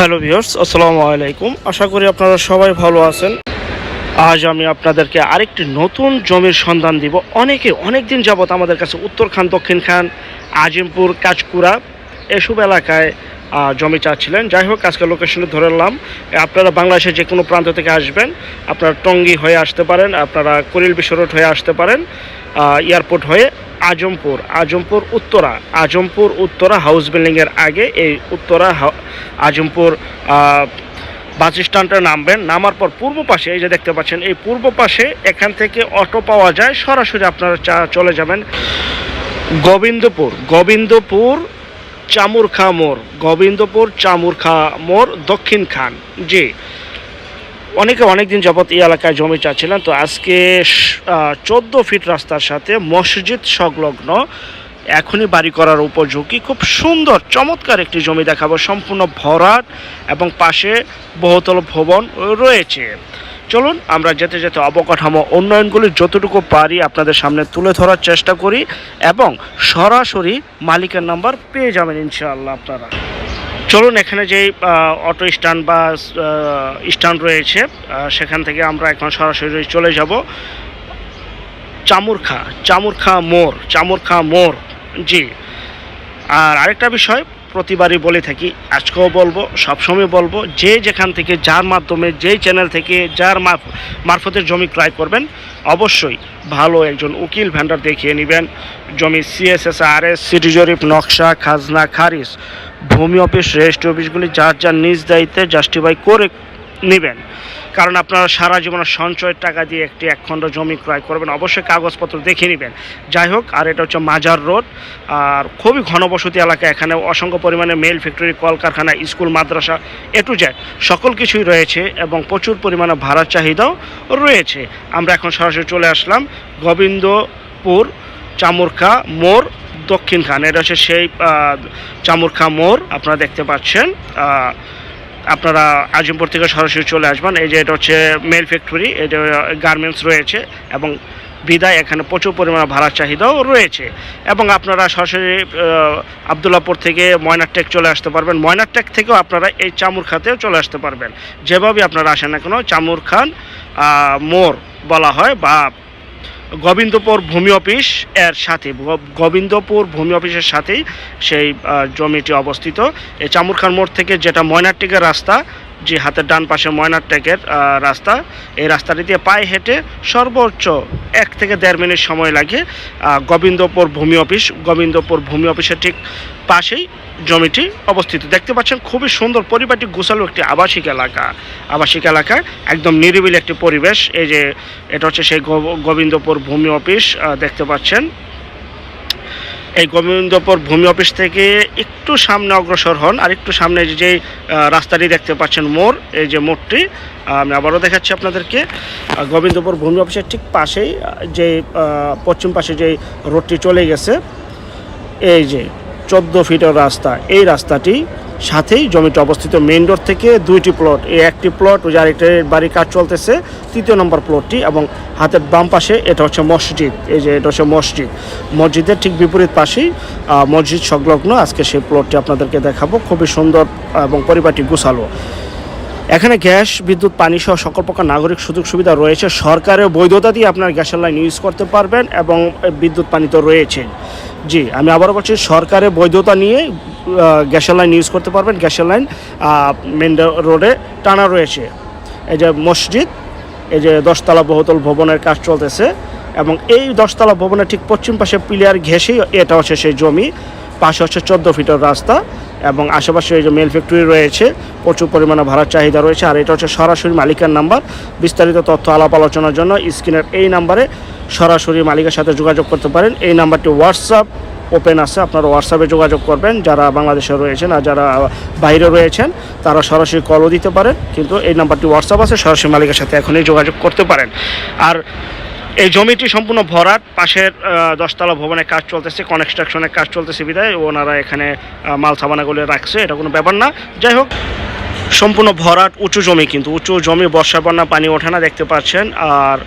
Hello viewers, আসসালামু আলাইকুম। আশা করি আপনারা সবাই ভালো আছেন। আজ আমি আপনাদেরকে আরেকটি নতুন জমির সন্ধান দিব। অনেকে অনেক দিন যাবত আমাদের কাছে উত্তর খান, দক্ষিণ খান, আজিমপুর কাজকুড়া এসব এলাকায় জমি চাচ্ছিলেন। যাই হোক আজকে লোকেশনে ধরে নিলাম। আপনারা বাংলাদেশের যে কোনো প্রান্ত থেকে আসবেন। আপনারা টঙ্গী হয়ে আসতে পারেন, আপনারা করিল বিশ্ব রোড হয়ে আসতে পারেন এয়ারপোর্ট হয়ে। আজমপুর আজমপুর উত্তরা আজমপুর উত্তরা হাউস বিল্ডিংয়ের আগে এই উত্তরা আজমপুর বাস স্ট্যান্ডে নামবেন। নামার পর পূর্ব পাশে এই যে দেখতে পাচ্ছেন, এই পূর্ব পাশে এখান থেকে অটো পাওয়া যায়। সরাসরি আপনারা চলে যাবেন গোবিন্দপুর গোবিন্দপুর চামুরখা মোড়, গোবিন্দপুর চামুরখা মোড় দক্ষিণ খান। জি। অনেকে অনেক দিন যাবত এই এলাকায় জমি চাচ্ছিলেন, তো আজকে চোদ্দ ফিট রাস্তার সাথে মসজিদ সংলগ্ন এখনই বাড়ি করার উপযোগী। খুব সুন্দর, চমৎকার একটি জমি দেখাবো, সম্পূর্ণ ভরাট এবং পাশে বহুতল ভবন রয়েছে। চলুন, আমরা যেতে যেতে অবকাঠামো উন্নয়নগুলি যতটুকু পারি আপনাদের সামনে তুলে ধরার চেষ্টা করি এবং সরাসরি মালিকের নাম্বার পেয়ে যাবেন ইনশাআল্লাহ আপনারা। চলুন, এখানে যেই অটো স্ট্যান্ড বা স্ট্যান্ড রয়েছে সেখান থেকে আমরা এখন সরাসরি চলে যাব। চামুরখা চামুরখা মোর চামুরখা মোড়, জি। আর আরেকটা বিষয় প্রতিবারই বলে থাকি, আজকেও বলব, সবসময় বলব, যে যেখান থেকে যার মাধ্যমে, যেই চ্যানেল থেকে যার মারফতের জমি ক্রয় করবেন, অবশ্যই ভালো একজন উকিল ভ্যান্ডার দেখিয়ে নেবেন। জমি সিএসএস আর এস সিটি জরিফ নকশা, খাজনা, খারিজ, ভূমি অফিস রেজিস্ট্রি অফিসগুলি যার যার নিজ দায়িত্বে জাস্টিফাই করে নেবেন। কারণ আপনারা সারা জীবনের সঞ্চয়ের টাকা দিয়ে একটি একখণ্ড জমি ক্রয় করবেন, অবশ্যই কাগজপত্র দেখে নেবেন। যাই হোক, আর এটা হচ্ছে মাজার রোড। আর খুবই ঘনবসতি এলাকা এখানে, অসংখ্য পরিমাণে মেল ফ্যাক্টরি, কলকারখানা, স্কুল, মাদ্রাসা, এ টু জেড, সকল কিছুই রয়েছে এবং প্রচুর পরিমাণে ভাড়ার চাহিদাও রয়েছে। আমরা এখন সরাসরি চলে আসলাম গোবিন্দপুর চামুরখা মোড় দক্ষিণ খান। এটা হচ্ছে সেই চামুরখা মোড়, আপনারা দেখতে পাচ্ছেন। আপনারা আজিমপুর থেকে সরাসরি চলে আসবেন। এই যে এটা হচ্ছে মেল ফ্যাক্টরি এটা গার্মেন্টস রয়েছে এবং বিদায়, এখানে প্রচুর পরিমাণে ভাড়ার চাহিদাও রয়েছে। এবং আপনারা সরাসরি আবদুল্লাপুর থেকে ময়নারটেক চলে আসতে পারবেন। ময়নারটেক থেকেও আপনারা এই চামুর খাতেও চলে আসতে পারবেন। যেভাবে আপনারা আসেন না কেন চামুর খান মোড় বলা হয় বা গোবিন্দপুর ভূমি অফিস এর সাথে গোবিন্দপুর ভূমি অফিসের সাথেই সেই জমিটি অবস্থিত। এই চামুরখান মোড় থেকে যেটা ময়নাটিকা রাস্তা যে হাতের ডান পাশে ময়নারটেকের আহ, রাস্তা এই রাস্তাটি দিয়ে পায়ে হেঁটে সর্বোচ্চ এক থেকে দেড় মিনিট সময় লাগে গোবিন্দপুর ভূমি অফিস। গোবিন্দপুর ভূমি অফিসের ঠিক পাশেই জমিটি অবস্থিত। দেখতে পাচ্ছেন খুবই সুন্দর পরিপাটি গোছালো একটি আবাসিক এলাকা। আবাসিক এলাকা একদম নিরিবিলি একটি পরিবেশ। এই যে এটা হচ্ছে সেই গোবিন্দপুর ভূমি অফিস দেখতে পাচ্ছেন। এই গোবিন্দপুর ভূমি অফিস থেকে একটু সামনে অগ্রসর হন, আর একটু সামনে যে রাস্তাটি দেখতে পাচ্ছেন মোড়, এই যে মোড়টি, আমি আবারও দেখাচ্ছি আপনাদেরকে। গোবিন্দপুর ভূমি অফিসের ঠিক পাশেই, যে পশ্চিম পাশে যে রোডটি চলে গেছে, এই যে চোদ্দ ফিটের রাস্তা, এই রাস্তাটি সাথেই জমিটা অবস্থিত মেইন রোড থেকে দুইটি প্লট এই একটি প্লট ওই আরেকটি বাড়ির কাজ চলতেছে, তৃতীয় নম্বর প্লটটি এবং হাতের বাম পাশে এটা হচ্ছে মসজিদ, এই যে এটা হচ্ছে মসজিদ। মসজিদের ঠিক বিপরীত পাশেই মসজিদ সংলগ্ন, আজকে সেই প্লটটি আপনাদেরকে দেখাবো, খুবই সুন্দর এবং পরিবারটি গুছালো। এখানে গ্যাস, বিদ্যুৎ, পানি সহ সকল প্রকার নাগরিক সুযোগ সুবিধা রয়েছে সরকারের বৈধতা দিয়ে আপনার গ্যাসের লাইন ইউজ করতে পারবেন এবং বিদ্যুৎ, পানি তো রয়েছে জি, আমি আবারও বলছি, সরকারের বৈধতা নিয়ে গ্যাসের লাইন ইউজ করতে পারবেন। গ্যাসের লাইন মেন রোডে টানা রয়েছে। এই যে মসজিদ, এই যে দশতলা বহুতল ভবনের কাজ চলতেছে এবং এই দশতলা ভবনের ঠিক পশ্চিম পাশে পিলিয়ার ঘেঁষেই এটা হচ্ছে সেই জমি। পাশে হচ্ছে চোদ্দ ফিটের রাস্তা এবং আশেপাশে এই যে মেল ফ্যাক্টরি রয়েছে, প্রচুর পরিমাণে ভাড়ার চাহিদা রয়েছে। আর এটা হচ্ছে সরাসরি মালিকের নাম্বার। বিস্তারিত তথ্য আলাপ আলোচনার জন্য স্ক্রিনের এই নাম্বারে সরাসরি মালিকের সাথে যোগাযোগ করতে পারেন। এই নাম্বারটি হোয়াটসঅ্যাপ ওপেন আছে, আপনারা হোয়াটসঅ্যাপে যোগাযোগ করবেন, যারা বাংলাদেশে রয়েছেন আর যারা বাইরে রয়েছেন, তারা সরাসরি কলও দিতে পারেন, কিন্তু এই নাম্বারটি হোয়াটসঅ্যাপ আছে, সরাসরি মালিকের সাথে এখনই যোগাযোগ করতে পারেন। আর এই জমিটি সম্পূর্ণ ভরাট, পাশের দশতলা ভবনে কাজ চলতেছে কনস্ট্রাকশনের কাজ চলতেছে বিদায় ওনারা এখানে মাল সাবানাগুলো রাখছে, এটা কোনো ব্যাপার না। যাই হোক সম্পূর্ণ ভরাট, উঁচু জমি কিন্তু, উঁচু জমি বর্ষা বন্যা, পানি ওঠে না, দেখতে পাচ্ছেন। আর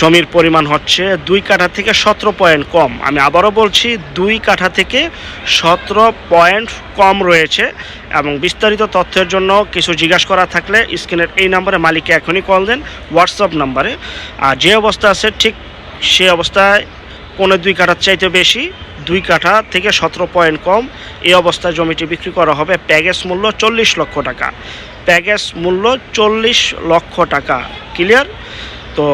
জমির পরিমাণ হচ্ছে দুই কাঠা থেকে সতেরো পয়েন্ট কম। আমি আবারও বলছি, দুই কাঠা থেকে সতেরো পয়েন্ট কম রয়েছে এবং বিস্তারিত তথ্যের জন্য কিছু জিজ্ঞাসা করা থাকলে স্ক্রিনের এই নম্বরে মালিককে এখনই কল দেন, হোয়াটসঅ্যাপ নাম্বারে। আর যে অবস্থা আছে, ঠিক সে অবস্থায় পনেরো দুই কাঠার চাইতে বেশি। দুই কাঠা থেকে সতেরো পয়েন্ট কম। এই অবস্থায় জমিটি বিক্রি করা হবে প্যাকেজ মূল্য চল্লিশ লক্ষ টাকা। প্যাকেজ মূল্য চল্লিশ লক্ষ টাকা। ক্লিয়ার? তো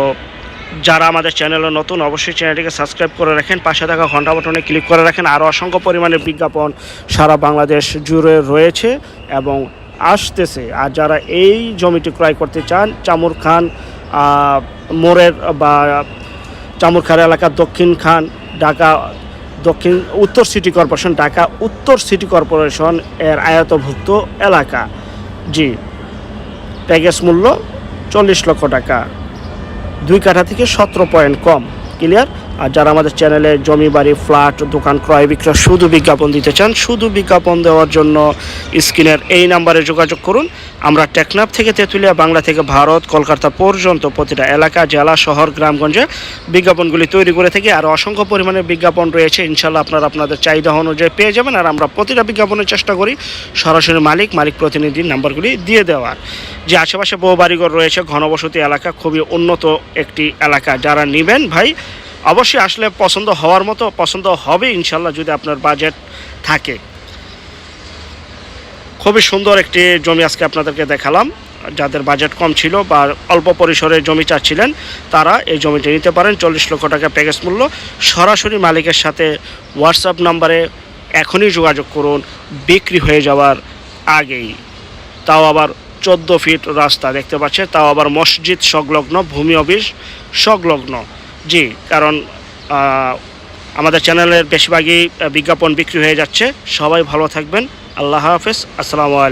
যারা আমাদের চ্যানেলে নতুন, অবশ্যই চ্যানেলটিকে সাবস্ক্রাইব করে রাখেন। পাশে থাকা ঘণ্টা বটনে ক্লিক করে রাখেন। আরও অসংখ্য পরিমাণে বিজ্ঞাপন সারা বাংলাদেশ জুড়ে রয়েছে এবং আসতেছে। আর যারা এই জমিটি ক্রয় করতে চান, চামুর খান মোড়ের বা চামুরখার এলাকার দক্ষিণ খান, ঢাকা দক্ষিণ উত্তর সিটি কর্পোরেশন ঢাকা, উত্তর সিটি কর্পোরেশন এর আয়তভুক্ত এলাকা। জি, প্যাকেজ মূল্য চল্লিশ লক্ষ টাকা। দুই কাঠা থেকে সতেরো পয়েন্ট কম। ক্লিয়ার? আর যারা আমাদের চ্যানেলে জমি বাড়ি ফ্ল্যাট দোকান ক্রয় বিক্রয় শুধু বিজ্ঞাপন দিতে চান, শুধু বিজ্ঞাপন দেওয়ার জন্য স্ক্রিনের এই নাম্বারে যোগাযোগ করুন। আমরা টেকনাফ থেকে তেঁতুলিয়া, বাংলা থেকে ভারত, কলকাতা পর্যন্ত প্রতিটা এলাকা, জেলা, শহর, গ্রামগঞ্জে বিজ্ঞাপনগুলি তৈরি করে থাকি। আর অসংখ্য পরিমাণে বিজ্ঞাপন রয়েছে। ইনশাল্লাহ আপনারা আপনাদের চাহিদা অনুযায়ী পেয়ে যাবেন। আর আমরা প্রতিটা বিজ্ঞাপনের চেষ্টা করি সরাসরি মালিক মালিক প্রতিনিধির নাম্বারগুলি দিয়ে দেওয়ার। যে আশেপাশে বহু বাড়িঘর রয়েছে, ঘনবসতি এলাকা, খুবই উন্নত একটি এলাকা। যারা নেবেন ভাই অবশ্যই আসলে পছন্দ হওয়ার মতো পছন্দ হবে ইনশাল্লাহ যদি আপনার বাজেট থাকে। খুবই সুন্দর একটি জমি আজকে আপনাদেরকে দেখালাম। যাদের বাজেট কম ছিল বা অল্প পরিসরে জমি চাচ্ছিলেন, তারা এই জমিটি নিতে পারেন। চল্লিশ লক্ষ টাকা প্যাকেজ মূল্য। সরাসরি মালিকের সাথে হোয়াটসঅ্যাপ নাম্বারে এখনই যোগাযোগ করুন। বিক্রি হয়ে যাওয়ার আগেই। তাও আবার চোদ্দ ফিট রাস্তা দেখতে পাচ্ছে তাও আবার মসজিদ সংলগ্ন, ভূমি অফিস সংলগ্ন। জি, কারণ আমাদের চ্যানেলের বেশিরভাগই বিজ্ঞাপন বিক্রি হয়ে যাচ্ছে। সবাই ভালো থাকবেন। আল্লাহ হাফেজ। আসসালামু আলাইকুম।